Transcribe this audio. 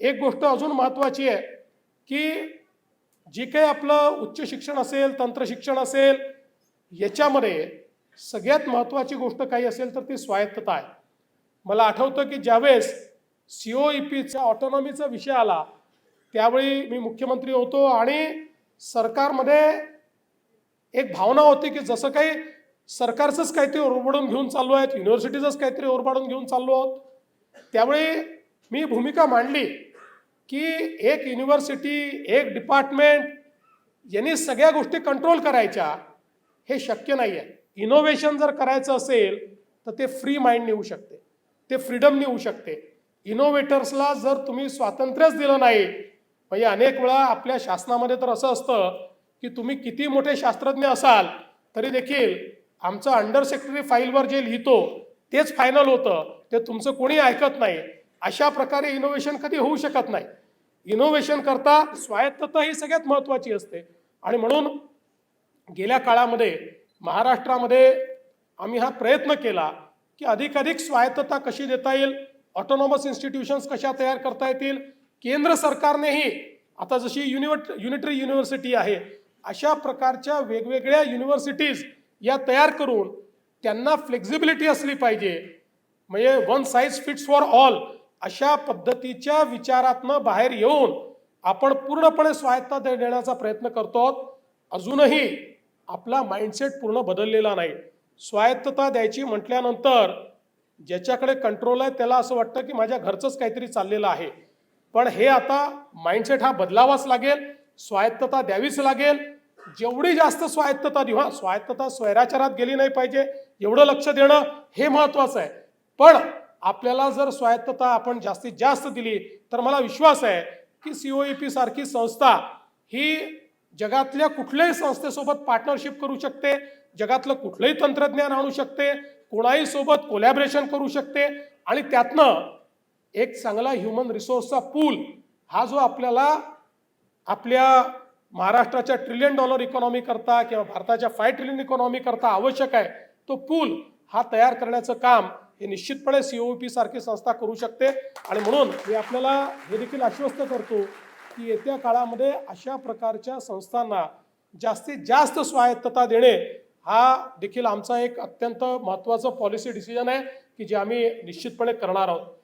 एक गोष्ट अजून महत्त्वाची आहे की जे काही आपलं उच्च शिक्षण असेल तंत्रशिक्षण असेल याच्यामध्ये सगळ्यात महत्त्वाची गोष्ट काही असेल तर ती स्वायत्तता आहे. मला आठवतं की ज्यावेळेस सी ओ ई पीचा ऑटोनॉमीचा विषय आला त्यावेळी मी मुख्यमंत्री होतो आणि सरकारमध्ये एक भावना होती की जसं काही सरकारचंच काहीतरी ओरबाडून घेऊन चाललो आहेत युनिव्हर्सिटीचंच काहीतरी ओरबाडून घेऊन चाललो आहोत त्यावेळी मी भूमिका मांडली की एक युनिव्हर्सिटी एक डिपार्टमेंट यांनी सगळ्या गोष्टी कंट्रोल करायच्या हे शक्य नाही आहे इनोव्हेशन जर करायचं असेल तर ते फ्री माइंड नेऊ शकते. ते फ्रीडम नेऊ शकते. इनोव्हेटर्सला जर तुम्ही स्वातंत्र्यच दिलं नाही म्हणजे अनेक वेळा आपल्या शासनामध्ये तर असं असतं की तुम्ही किती मोठे शास्त्रज्ञ असाल तरी देखील आमचं अंडर सेक्रेटरी फाईलवर जे लिहितो तेच फायनल होतं. ते तुमचं कोणी ऐकत नाही. अशा प्रकारे इनोव्हेशन कधी होऊ शकत नाही. इनोव्हेशन करता स्वायत्तता ही सगळ्यात महत्त्वाची असते. आणि म्हणून गेल्या काळामध्ये महाराष्ट्रामध्ये आम्ही हा प्रयत्न केला की अधिकाधिक स्वायत्तता कशी देता येईल ऑटोनॉमस इन्स्टिट्यूशन्स कशा तयार करता येतील केंद्र सरकारनेही आता जशी युनिवर्ट युनिटरी युनिव्हर्सिटी आहे अशा प्रकारच्या वेगवेगळ्या युनिव्हर्सिटीज या तयार करून त्यांना फ्लेक्झिबिलिटी असली पाहिजे. म्हणजे one size fits for all अशा पद्धतीच्या विचारातनं बाहेर येऊन आपण पूर्णपणे स्वायत्ता दे- देण्याचा प्रयत्न करतो. आहोत अजूनही आपला माइंडसेट पूर्ण बदललेला नाही. स्वायत्तता द्यायची म्हटल्यानंतर ज्याच्याकडे कंट्रोल आहे त्याला असं वाटतं की माझ्या घरचंच काहीतरी चाललेलं आहे. पण हे आता माइंडसेट हा बदलावाच लागेल स्वायत्तता द्यावीच लागेल. जेवढी जास्त स्वायत्तता देऊ हा स्वायत्तता स्वैराचारात गेली नाही पाहिजे एवढं लक्ष देणं हे महत्त्वाचं आहे. पण आपल्याला जर स्वायत्तता आपण जास्तीत जास्त दिली तर मला विश्वास आहे की सी ओ ई पी सारखी संस्था ही जगातल्या कुठल्याही संस्थेसोबत पार्टनरशिप करू शकते जगातलं कुठलंही तंत्रज्ञान आणू शकते कोणाही सोबत कोलॅबरेशन करू शकते आणि त्यातनं एक चांगला ह्युमन रिसोर्सचा पूल हा जो आपल्याला आपल्या महाराष्ट्राच्या ट्रिलियन डॉलर इकॉनॉमी करता किंवा भारताच्या फाय ट्रिलियन इकॉनॉमी करता आवश्यक आहे तो पूल हा तयार करण्याचं काम हे निश्चितपणे सीओपी सारखी संस्था करू शकते. आणि म्हणून मी आपल्याला हे देखील आश्वस्त करतो की येत्या काळामध्ये अशा प्रकारच्या संस्थांना जास्तीत जास्त स्वायत्तता देणे हा देखील आमचा एक अत्यंत महत्त्वाचं पॉलिसी डिसिजन आहे की जे आम्ही निश्चितपणे करणार आहोत.